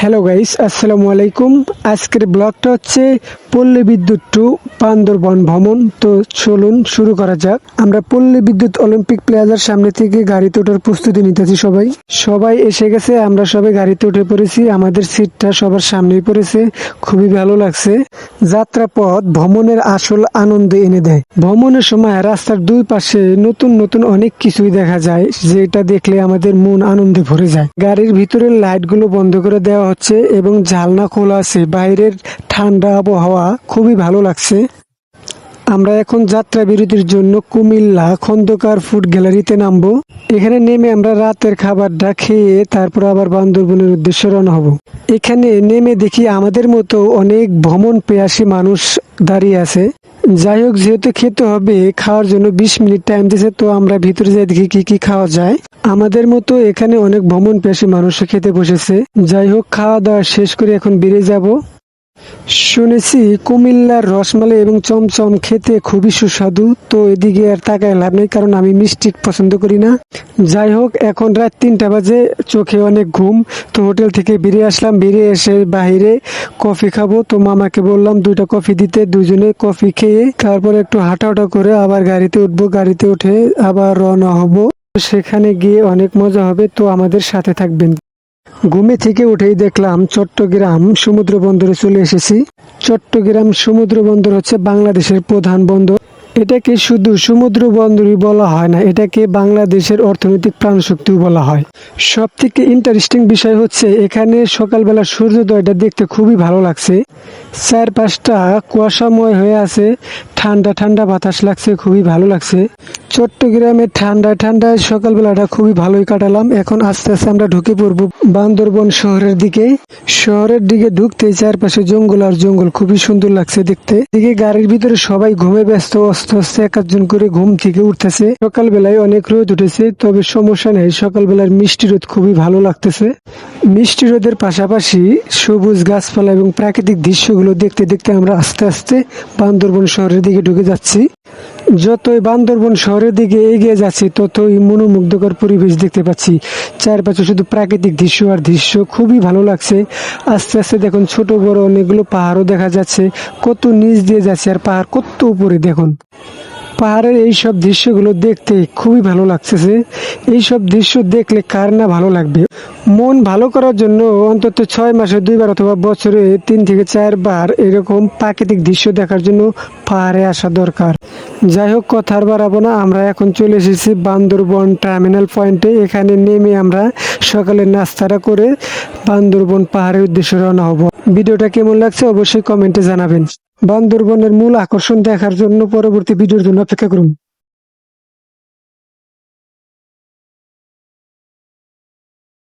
Hello guys আসসালামু আলাইকুম আজকের ব্লগটা হচ্ছে পল্লী বিদ্যুৎ টু বান্দরবন ভ্রমণ তো চলুন শুরু করা যাক। আমরা পল্লী বিদ্যুৎ অলিম্পিক প্লাজার সামনে থেকে গাড়িতে ওঠার প্রস্তুতি নিতেছি সবাই। সবাই এসে গেছে, আমরা সবাই গাড়িতে উঠে পড়েছি, আমাদের সিটটা সবার সামনেই পড়েছে, খুবই ভালো লাগছে। যাত্রা পথ ভ্রমণের আসল আনন্দ এনে দেয়। ভ্রমণের সময় রাস্তার দুই পাশে নতুন নতুন অনেক কিছুই দেখা যায়, যেটা দেখলে আমাদের মন আনন্দে ভরে যায়। গাড়ির ভিতরের লাইটগুলো বন্ধ করে দেওয়া হচ্ছে এবং জালনা খোলা আছে, বাইরের ঠান্ডা আবহাওয়া খুবই ভালো লাগছে। আমরা এখন যাত্রা বিরতির জন্য কুমিল্লা খন্দকার ফুড গ্যালারিতে নামবো। এখানে নেমে আমরা রাতের খাবারটা খেয়ে তারপর আবার বান্দরবনের উদ্দেশ্যে রওনা হব। এখানে নেমে দেখি আমাদের মতো অনেক ভ্রমণ পেয়াসী মানুষ দাঁড়িয়ে আছে। যাই হোক, যেহেতু খেতে হবে, খাওয়ার জন্য বিশ মিনিট টাইম দিয়েছে, তো আমরা ভিতরে যাই, দেখি কি কি খাওয়া যায়। আমাদের মতো এখানে অনেক ভ্রমণ পেশি মানুষ খেতে বসেছে। যাই হোক, খাওয়া দাওয়া শেষ করে এখন বেরিয়ে যাব। শুনেছি কুমিল্লার রসমালাই এবং চমচম খেতে খুবই সুস্বাদু, তো এদিকে আর তাকায় লাভ নেই, কারণ আমি মিষ্টি পছন্দ করি না। যাই হোক, এখন রাত তিনটা বাজে, চোখে অনেক ঘুম, তো হোটেল থেকে বেরিয়ে আসলাম, বেরিয়ে এসে বাইরে কফি খাব। তো মামাকে বললাম, দুইটা কফি দিতে দুজনে কফি খেয়ে তারপর একটু হাঁটাহাঁটা করে আবার গাড়িতে উঠবো, গাড়িতে উঠে আবার রওনা হব। সেখানে গিয়ে অনেক মজা হবে, তো আমাদের সাথে থাকবেন। ঘুমে থেকে উঠেই দেখলাম চট্টগ্রাম সমুদ্র বন্দরে চলে এসেছি। চট্টগ্রাম সমুদ্র বন্দর হচ্ছে বাংলাদেশের প্রধান বন্দর। এটাকে শুধু সমুদ্র বন্দরই বলা হয় না, এটাকে বাংলাদেশের অর্থনৈতিক প্রাণশক্তিও বলা হয়। সব থেকে ইন্টারেস্টিং বিষয় হচ্ছে এখানে সকালবেলা সূর্যোদয়টা দেখতে খুবই ভালো লাগছে। চার পাঁচটা কুয়াশাময় হয়ে আছে। ঠান্ডা ঠান্ডা বাতাস লাগছে, খুবই ভালো লাগছে। চট্টগ্রামে ঠান্ডা ঠান্ডায় সকালবেলাটা খুবই ভালোই কাটালাম। এখন আস্তে আস্তে আমরা ঢুকে পড়ব বান্দরবন শহরের দিকে। শহরের দিকে ঢুকতে চারপাশে জঙ্গল আর জঙ্গল খুবই সুন্দর লাগছে দেখতে। দিকে গাড়ির ভিতরে সবাই ঘুমে ব্যস্ত অস্তে এক একজন করে ঘুম থেকে উঠতেছে। সকালবেলায় অনেক রোদ উঠেছে, তবে সমস্যা নেই, সকালবেলার মিষ্টি রোদ খুবই ভালো লাগতেছে। মিষ্টি রোদের পাশাপাশি সবুজ গাছপালা এবং প্রাকৃতিক দৃশ্যগুলো দেখতে দেখতে আমরা আস্তে আস্তে বান্দরবন শহরের দিকে ঢুকে যাচ্ছি। যতই বান্দরবন শহরের দিকে এগিয়ে যাচ্ছি, ততই মনোমুগ্ধকর পরিবেশ দেখতে পাচ্ছি। চারপাশে শুধু প্রাকৃতিক দৃশ্য আর দৃশ্য খুবই ভালো লাগছে। আস্তে আস্তে দেখুন ছোট বড় অনেকগুলো পাহাড়ও দেখা যাচ্ছে। কত নিচ দিয়ে যাচ্ছে আর পাহাড় কত উপরে দেখুন। পাহাড়ের এই সব দৃশ্যগুলো দেখতে খুবই ভালো লাগতেছে। এই সব দৃশ্য দেখলে কার না ভালো লাগবে? মন ভালো করার জন্য অন্তত ছয় মাসে দুইবার অথবা বছরে তিন থেকে চারবার এরকম প্রাকৃতিক দৃশ্য দেখার জন্য পাহাড়ে আসা দরকার। যাই হোক কথা আর বাড়াবো না, আমরা এখন চলে এসেছি বান্দরবন টার্মিনাল পয়েন্টে। এখানে নেমে আমরা সকালে নাস্তাটা করে বান্দরবন পাহাড়ের উদ্দেশ্যে রওনা হব। ভিডিওটা কেমন লাগছে অবশ্যই কমেন্টে জানাবেন। বান্দরবনের মূল আকর্ষণ দেখার জন্য পরবর্তী ভিডিওর জন্য অপেক্ষা করুন।